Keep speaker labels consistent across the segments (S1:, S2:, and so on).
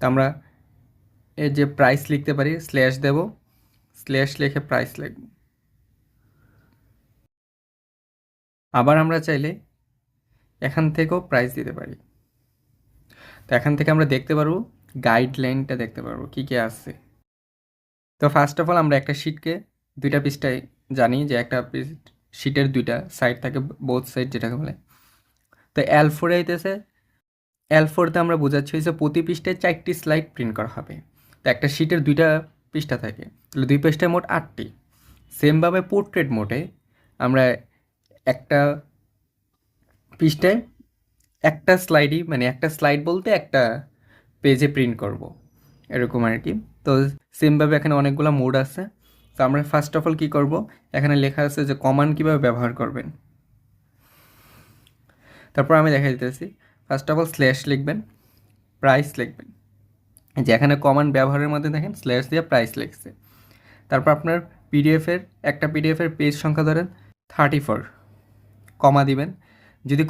S1: আমরা এই যে প্রাইস লিখতে পারি স্ল্যাশ দেব স্ল্যাশ লিখে প্রাইস লিখব। আবার আমরা চাইলে এখান থেকেও প্রাইস দিতে পারি। তো এখান থেকে আমরা দেখতে পারব গাইডলাইনটা দেখতে পারব, কী কী আছে। তো ফার্স্ট অফ অল আমরা একটা শিটকে দুইটা পৃষ্ঠায় জানি যে একটা শিটের দুইটা সাইড থাকে বোথ সাইড যেটাকে বলে। তো এল ফোরে হইতেছে এল ফোরতে আমরা বোঝাচ্ছি হয়েছে প্রতি পৃষ্ঠায় চারটি স্লাইড প্রিন্ট করা হবে। তো একটা শিটের দুইটা পৃষ্ঠা থাকে। তাহলে দুই পৃষ্ঠায় মোট আটটি। সেমভাবে পোর্ট্রেট মোডে আমরা একটা পৃষ্ঠায় একটা স্লাইডই মানে একটা স্লাইড বলতে একটা পেজে প্রিন্ট করব। এরকম আর কি। তো সেমভাবে এখানে অনেকগুলো মোড আছে। তো আমরা ফার্স্ট অফ অল কী করব? এখানে লেখা আছে যে কমান কীভাবে ব্যবহার করবেন। তারপর আমি দেখা দিতেছি। ফার্স্ট অফ অল স্ল্যাশ লিখবেন প্রাইস লিখবেন। যে এখানে কমান ব্যবহারের মধ্যে দেখেন স্ল্যাশ দিয়ে প্রাইস লিখছে। তারপর আপনার পিডিএফের একটা পিডিএফের পেজ সংখ্যা ধরেন থার্টি ফোর কমা দিবেন। যদি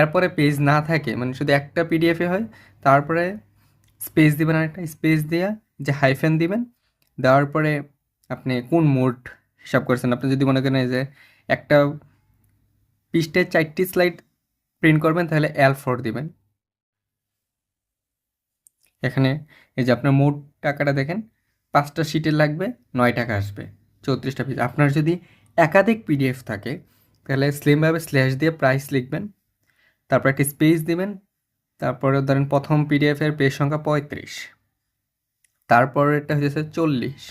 S1: এরপরে পেজ না থাকে মানে শুধু একটা পিডিএফে হয়, তারপরে স্পেস দিবেন একটা স্পেস দেওয়া যে হাইফেন দিবেন, দেওয়ার পরে আপনি কোন মোড হিসাব করছেন? আপনি যদি মনে করেন যে একটা পৃষ্ঠে চারটি স্লাইড প্রিন্ট করবেন, তাহলে এল ফোর দিবেন। এখানে এই যে আপনার মোট টাকাটা দেখেন, পাঁচটা শিটের লাগবে, নয় টাকা আসবে, চৌত্রিশটা পিস আপনার যদি একাধিক পিডিএফ থাকে, তাহলে স্লিমভাবে স্ল্যাশ দিয়ে প্রাইস লিখবেন, তারপর একটা স্পেস দিবেন, তারপরে ধরেন প্রথম পিডিএফের পেজ সংখ্যা পঁয়ত্রিশ তারপরেরটা হচ্ছে চল্লিশ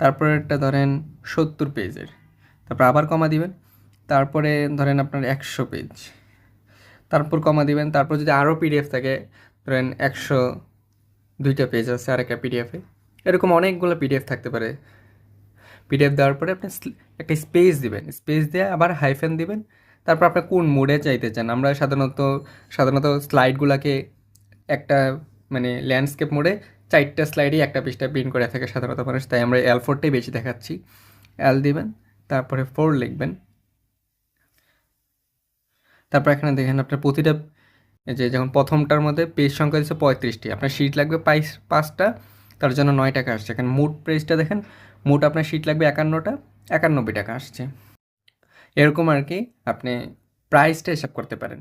S1: তারপরেরটা ধরেন সত্তর পেজের তারপর আবার কমা দিবেন, তারপরে ধরেন আপনার একশো পেজ তারপর কমা দিবেন, তারপর যদি আরও পিডিএফ থাকে, ধরেন একশো দুইটা পেজ আছে আর একটা পিডিএফে এরকম অনেকগুলো পিডিএফ থাকতে পারে। পিডিএফ দেওয়ার পরে আপনি একটা স্পেস দিবেন স্পেস দিয়ে আবার হাইফেন দিবেন, তারপর আপনি কোন মোডে চাইতে চান। আমরা সাধারণত সাধারণত স্লাইডগুলোকে একটা মানে ল্যান্ডস্কেপ মোডে চারটা স্লাইডই একটা পৃষ্ঠায় প্রিন্ট করে থাকে সাধারণত মানুষ, তাই আমরা এল ফোরটাই বেশি দেখাচ্ছি। এল দিবেন, তারপরে ফোর লিখবেন। তারপর এখানে দেখেন আপনার প্রতিটা যে যখন প্রথমটার মধ্যে পেজ সংখ্যা দিচ্ছে পঁয়ত্রিশটি। আপনার সিট লাগবে পাইস, পাঁচটা, তার জন্য নয় টাকা আসছে। এখানে মোট প্রেসটা দেখেন, মোট আপনার সিট লাগবে একান্নটা একানব্বই টাকা আসছে। এরকম আর কি আপনি প্রাইসটা হিসাব করতে পারেন।